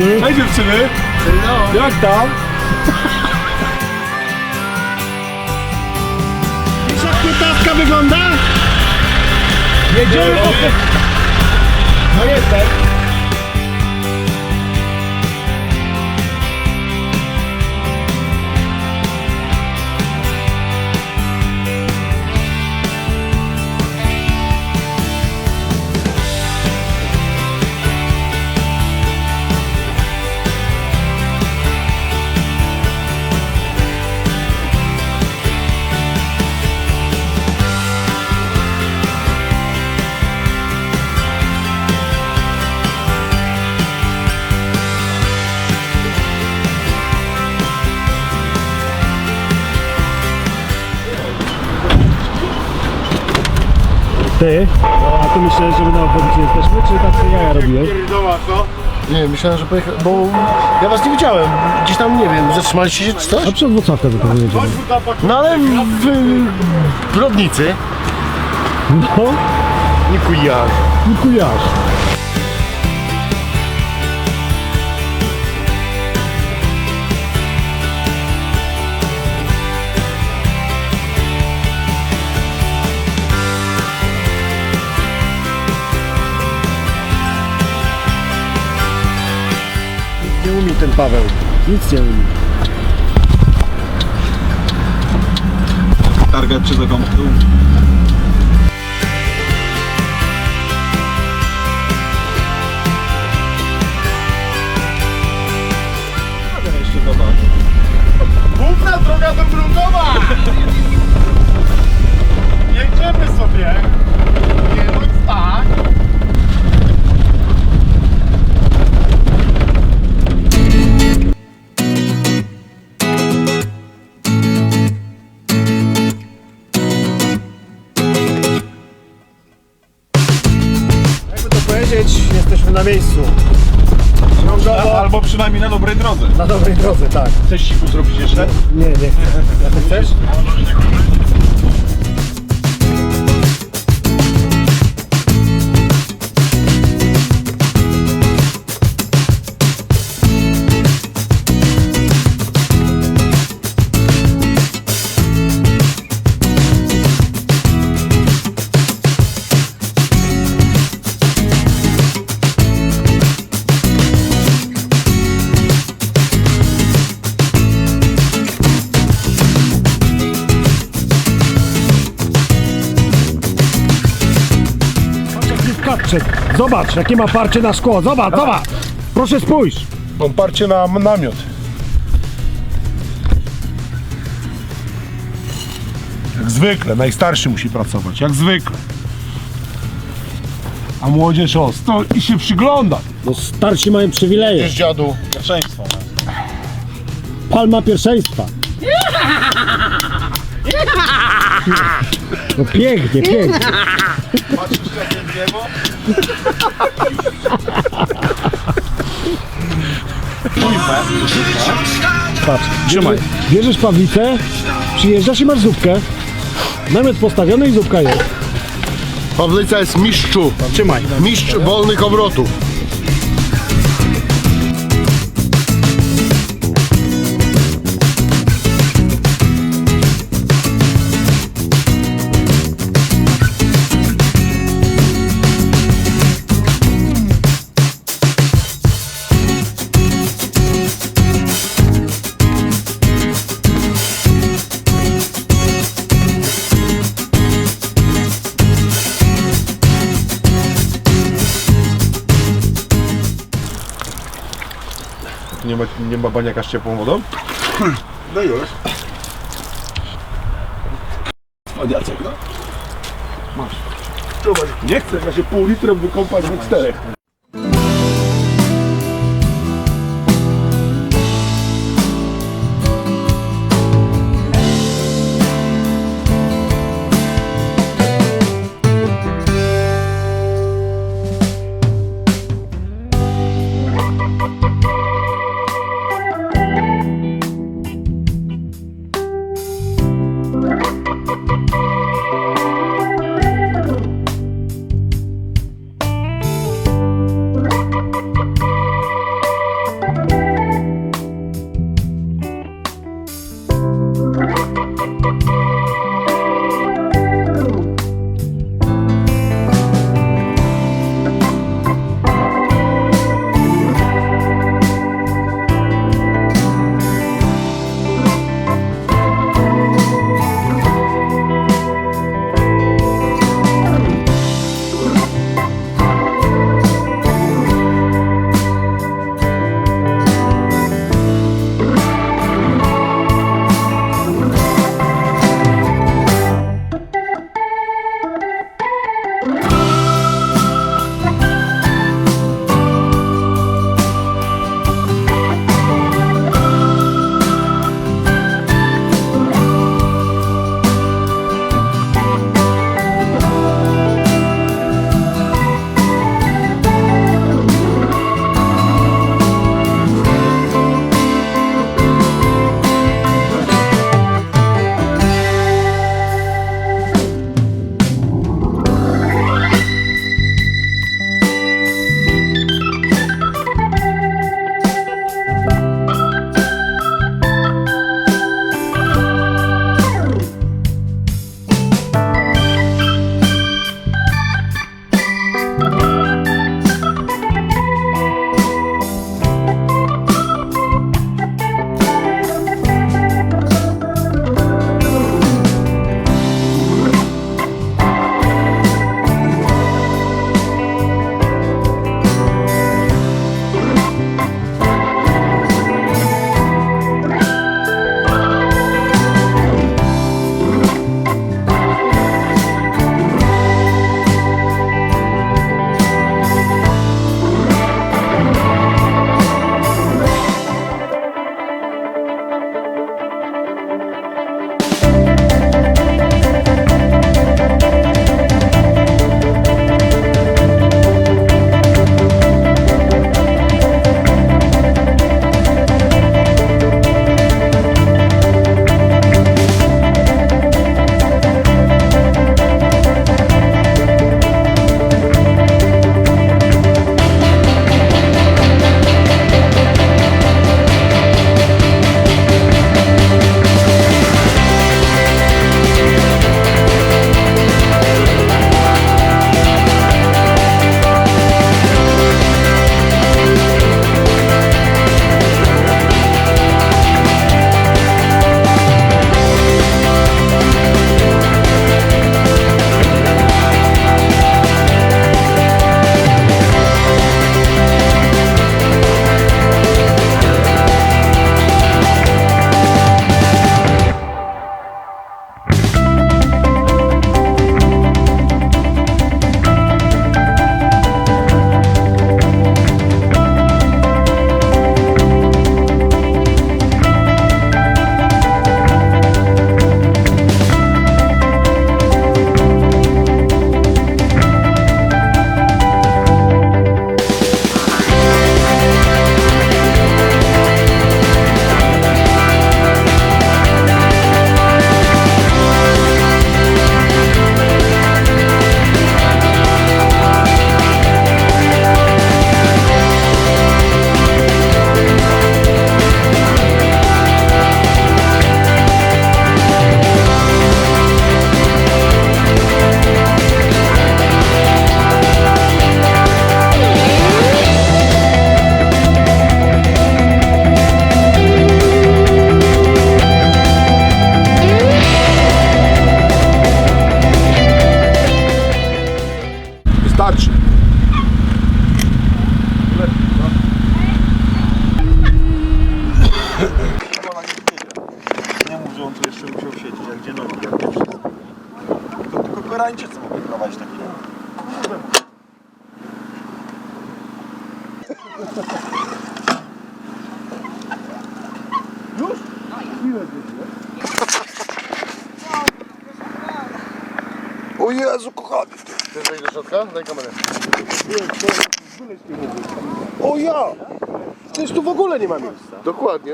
dziewczyny. Cześć dziewczyny! Jak tam? Wiesz jak piętnastka wygląda? Jedziemy po... No jestem. Ty? A ty myślałeś, że my na obwodzie jesteśmy, czy tak jaja robiłeś? Pierdoła, co? Nie, myślałem, że pojechał, bo ja was nie widziałem. Gdzieś tam, nie wiem, zatrzymaliście się czy coś? A przed Włocławka to pewnie jedziemy. No ale w, w Brodnicy No, nie kujasz. kujasz. Umie ten Paweł. Nic nie umie. Targać czy zakąt na dobrej drodze, tak. Chcesz siku zrobić jeszcze? Nie, nie chcę. A ty chcesz? Zobacz, jakie ma parcie na szkło. Zobacz, zobacz. Proszę spójrz. Mam parcie na namiot. Jak zwykle, najstarszy musi pracować, jak zwykle. A młodzież o, stoi i się przygląda. No starsi mają przywileje. Wiesz dziadu, Pierwszeństwo. Palma pierwszeństwa. No pięknie, pięknie. Patrzysz jak drzewo? Patrz, trzymaj. Bierzesz Pawlicę, przyjeżdżasz i masz zupkę. Namiot postawiony i zupka jest. Pawlica jest mistrzu. Trzymaj. Mistrz wolnych obrotów. Nie ma, nie ma baniaka z ciepłą wodą? No już. Baniaczek, no. Masz. Nie chcę, ja się pół litrem wykąpać na czterech.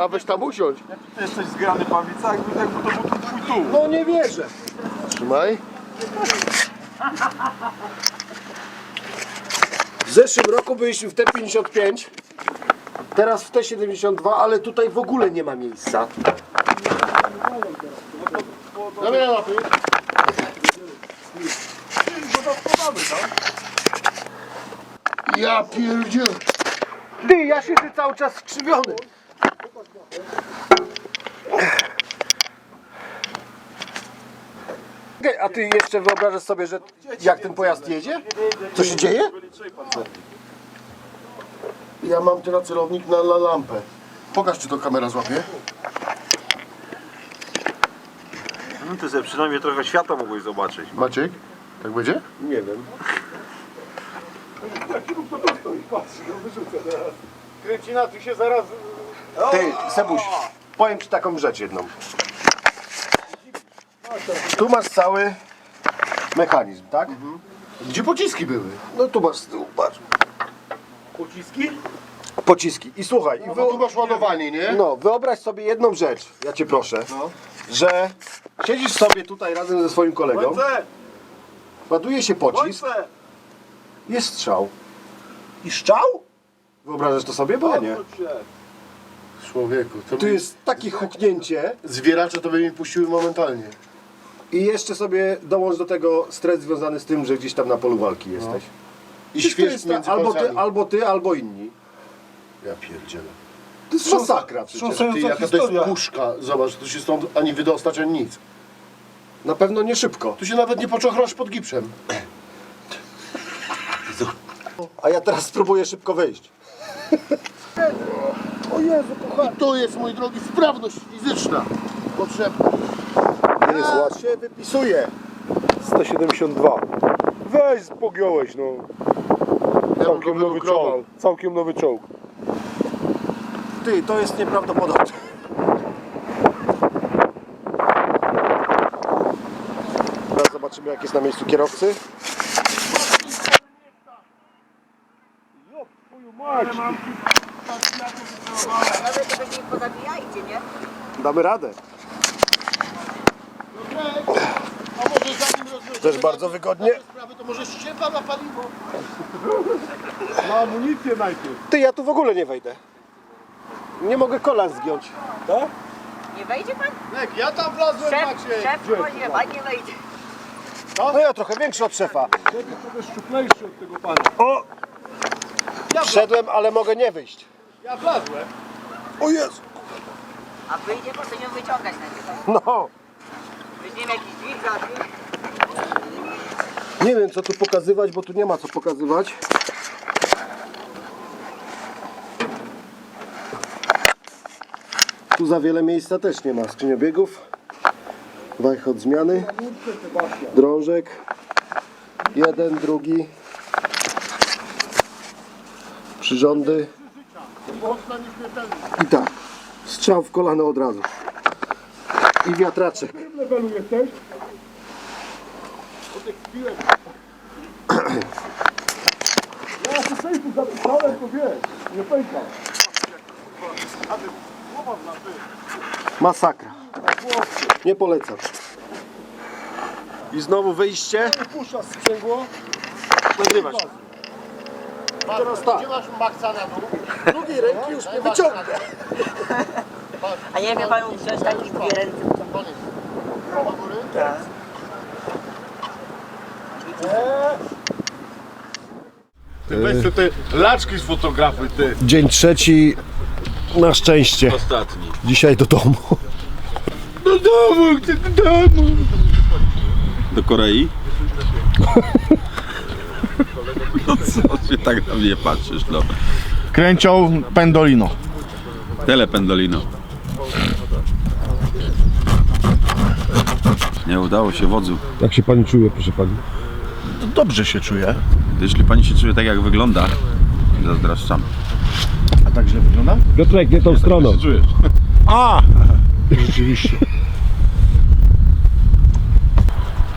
A weź tam usiądź. Ty jesteś zgrany pawica, jakby, jakby to był twój tu. No nie wierzę. Trzymaj. W zeszłym roku byliśmy w T55, teraz w T72, ale tutaj w ogóle nie ma miejsca. Damy na łapy. Ja pierdziel. Ty, ja siedzę cały czas skrzywiony. Okej, A ty jeszcze wyobrażasz sobie, że jak ten pojazd jedzie? Co się dzieje? Ja mam teraz celownik na, na lampę. Pokaż, czy to kamera złapie. No ty sobie przynajmniej trochę świata mogłeś zobaczyć. Maciek, tak będzie? Nie wiem. Kręcina, tu się zaraz... Ty, Sebuś, powiem ci taką rzecz jedną. Tu masz cały mechanizm, tak? Gdzie pociski były? No tu masz z tyłu, patrz. Pociski? Pociski. I słuchaj, i No wy... tu masz ładowanie, nie? No, wyobraź sobie jedną rzecz, ja cię proszę, No. że siedzisz sobie tutaj razem ze swoim kolegą, ładuje się pocisk, Ojce! jest strzał. I strzał? Wyobrażasz to sobie? Bo ja nie. Odwróć się. Człowieku, to Tu mi... jest takie huknięcie Zwieracze to by mi puściły momentalnie. i jeszcze sobie dołącz do tego stres związany z tym, że gdzieś tam na polu walki jesteś. I Przecież to śwież jest między albo palcami. ty, albo ty, albo inni. Ja pierdzielę. To jest masakra przecież. Wstrząsająca Ty, jaka to historia. jest puszka. Zobacz, tu się stąd ani wydostać, ani nic. Na pewno nie szybko. Tu się nawet nie poczochrać pod gipsem. A ja teraz spróbuję szybko wyjść. O Jezu, kochany. I to jest, mój drogi, sprawność fizyczna potrzebna. Jest łatwo. się wypisuje. 172. Weź, pogiąłeś, no. Ja bym Całkiem nowy czołg. Całkiem nowy czołg. Ty, to jest nieprawdopodobne. Teraz zobaczymy jak jest na miejscu kierowcy. Nawet to będzie pozabijajcie, nie? Damy radę. A może zanim rozwiążemy Też bardzo wygodnie. sprawy, to może ściepa na paliwo. Na amunicję najpierw. Ty, ja tu w ogóle nie wejdę. Nie mogę kolan zgiąć. Tak? Nie wejdzie pan? Nek, ja tam wlazłem, Szef, Maciej. szef nie, pan nie wejdzie. No ja trochę większy od szefa. Żeby trochę szczuplejszy od tego pana. O! Wszedłem, ale mogę nie wyjść. Ja wlazłem. O Jezu! A wyjdzie, sobie ją wyciągać najpierw. No, Weźmiemy jakiś dźwig za nie wiem co tu pokazywać, bo tu nie ma co pokazywać. Tu za wiele miejsca też nie ma. Skrzyniobiegów, wajch od zmiany, drążek, jeden, drugi, przyrządy i tak, strzał w kolano od razu i wiatraczek. levelu jesteś? Ja się sejfu zapisałem, to wiesz, nie pękam. Masakra. Nie polecam. I znowu wyjście. Puszcza sprzęgło. Nagrywać. Teraz tak. Gdzie masz maksa na dół? Drugiej ręki już nie wyciągnę. A nie wie pan wziąć taki dwie ręce. Koniec. Góry? Ty weź te, te laczki sfotografuj, ty. Dzień trzeci. Na szczęście. Ostatni. Dzisiaj do domu. Do domu, chcę do domu. Do Korei? No co się tak na mnie patrzysz, no. Kręcią pendolino. Telependolino. Nie udało się wodzu. Jak się pani czuje, proszę pani? Dobrze się czuję. Jeśli pani się czuje tak jak wygląda, zazdraszczam. A tak źle wygląda? Piotrek, nie tą stroną. Czujesz? A! Rzeczywiście.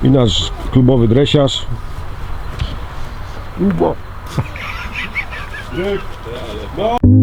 I nasz klubowy dresiarz. Cuba.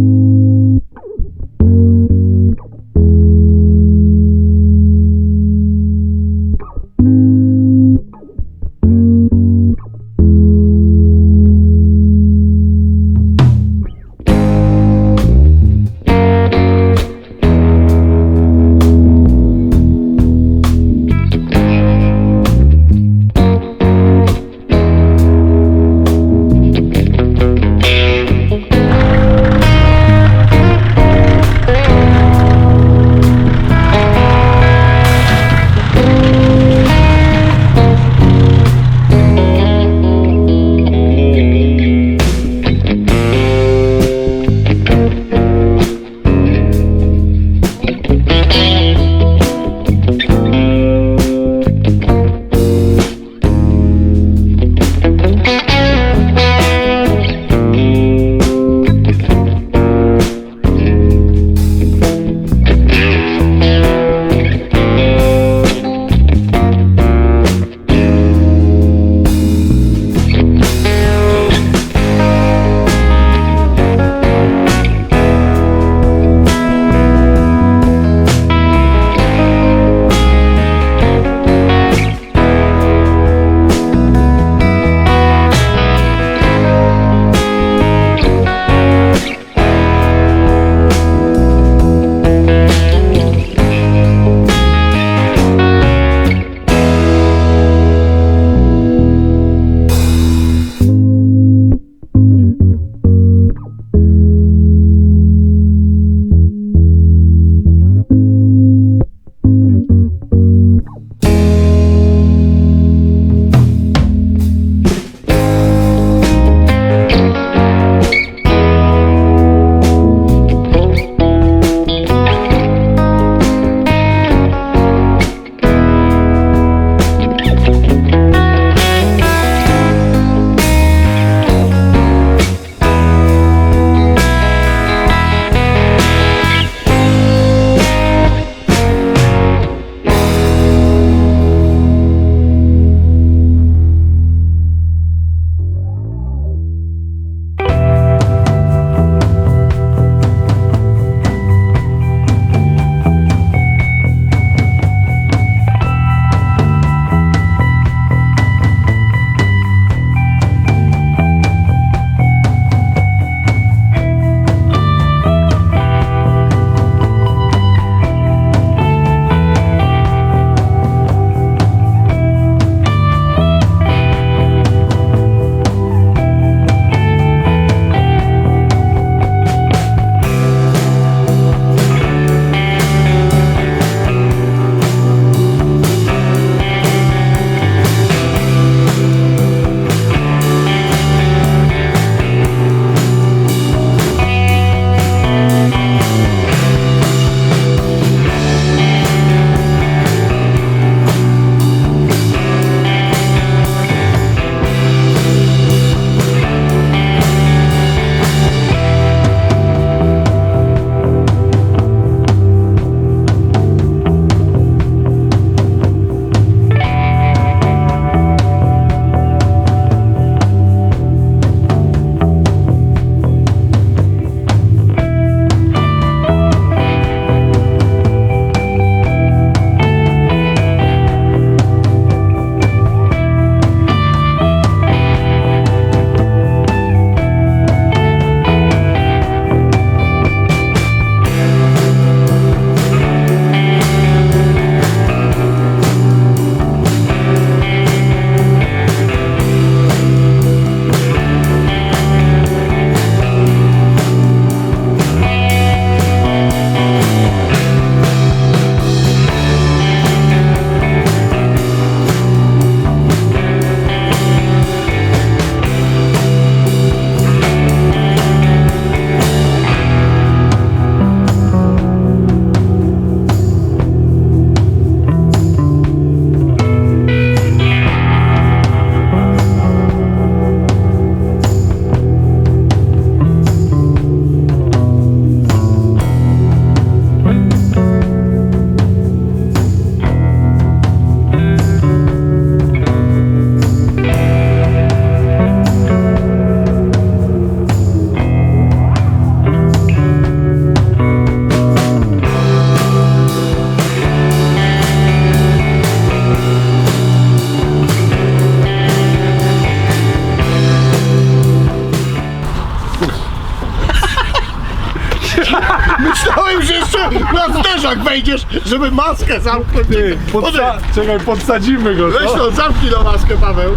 wejdziesz, żeby maskę zamknąć. Ty, podsa- czekaj, podsadzimy go, Weź to, zamknij tą maskę, Paweł.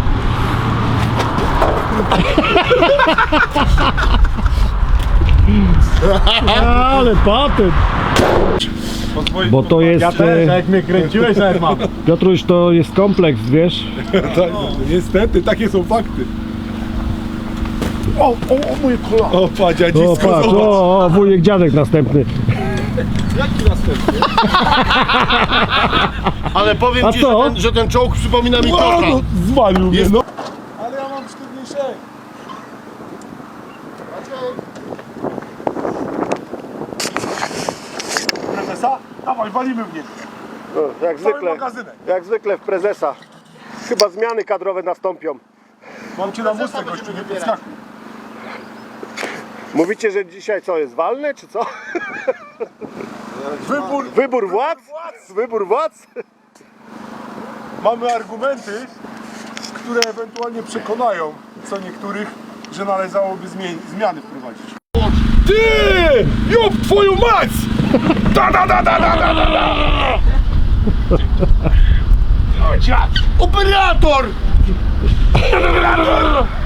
Ale patent. Bo to jest... e, jak mnie kręciłeś, nawet mam. Piotruś, to jest kompleks, wiesz? Niestety, takie są fakty. O, o, o moje kolano. O, patrz, ja O, patrz, o, o, wujek dziadek następny. Ale powiem A ci, co? że ten, że ten czołg przypomina mi kota. no, zwalił mnie, Jest- no. Ale ja mam sztywniejsze. Prezesa? Dawaj, walimy w niego. No, jak Cały zwykle, magazynek. jak zwykle w prezesa. Chyba zmiany kadrowe nastąpią. Mam cię na wózce, gościu, nie podskakuj. Mówicie, że dzisiaj co, jest walne, czy co? Wybór. Wybór władz? Wybór władz? Mamy argumenty, które ewentualnie przekonają co niektórych, że należałoby zmie- zmiany wprowadzić. Ty! Jup, twoją mać! Da, da, da, da, da, da, da, da! O, dziad! Operator!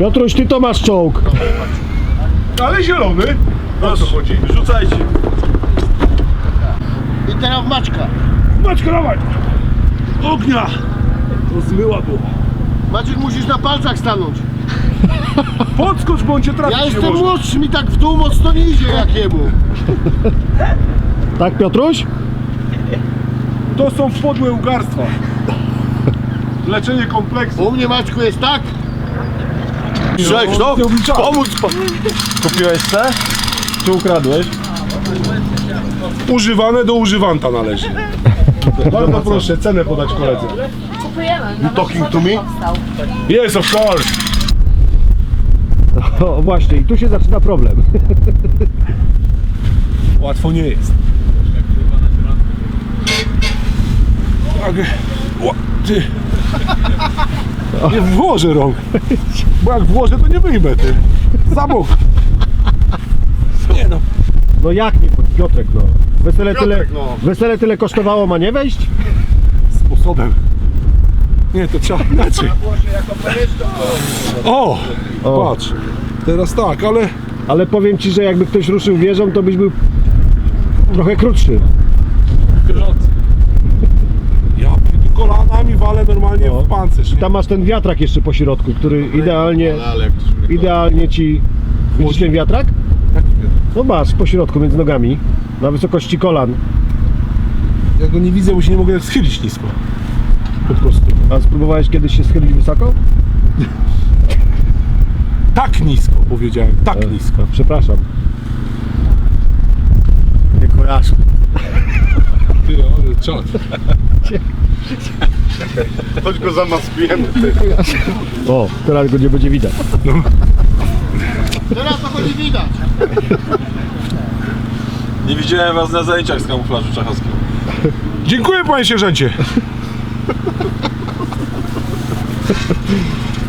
Piotruś, ty to masz czołg. Ale zielony! O co chodzi? Rzucajcie! I teraz Maćka. Maćko, dawaj! Ognia! To zmyła było. Maciek musisz na palcach stanąć. Podskocz, bo on cię trafić Ja jestem młodszy, mi tak w dół mocno nie idzie jak jemu. Tak, Piotruś? To są podłe ugarstwa. Leczenie kompleksu. U mnie Maćku jest tak. Cześć, no, pomóc pa- Kupiłeś te? Czy ukradłeś? Używane do używanta należy. Bardzo proszę, cenę podać koledze. You talking to me? Yes, of course. O, właśnie, i tu się zaczyna problem. Łatwo nie jest. Tak. Ła- Ty. Nie włożę rąk. Bo jak włożę, to nie wyjmę ty. Za bok. Nie no. No jak nie, Piotrek, no. Wesele tyle, Piotrek, no. wesele tyle kosztowało, ma nie wejść? Sposobem. Nie, to trzeba inaczej. O! O. Patrz. Teraz tak, ale Ale powiem ci, że jakby ktoś ruszył wieżą, to byś był trochę krótszy. Walę normalnie No. w pancerz. Nie? Tam masz ten wiatrak jeszcze po środku, który idealnie, Ale jak to się idealnie ci... Widzisz ten wiatrak? No masz, po środku, między nogami, na wysokości kolan. Ja go nie widzę, bo się nie mogę schylić nisko. Po prostu. A spróbowałeś kiedyś się schylić wysoko? Tak nisko powiedziałem, tak nisko. E, Przepraszam. nie kojarzę. Ty, ale czad. Chodź go zamaskujemy. O, teraz go nie będzie widać. Teraz to chodzi widać. Nie widziałem was na zajęciach z kamuflażu czachowskiego. Dziękuję panie sierżancie.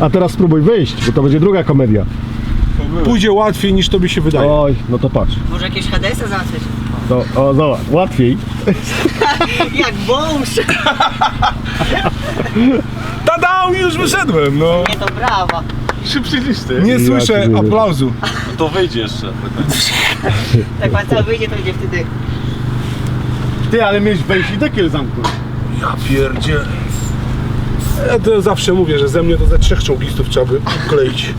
A teraz spróbuj wyjść, bo to będzie druga komedia. Pójdzie łatwiej niż tobie się wydaje. Oj, no to patrz. Może jakieś HDS-y załatwić? To, o, zobacz, łatwiej. Jak wąż! Tada, już wyszedłem, no. Nie, to brawa. Szybszy niż ty. Nie Ja słyszę cię aplauzu. No to wyjdzie jeszcze. Jak pan cały wyjdzie, to idzie wtedy. Ty, ale mieć wejść i dekiel zamknąć. Ja pierdzie. Ja to zawsze mówię, że ze mnie to ze trzech czołgistów trzeba by kleić.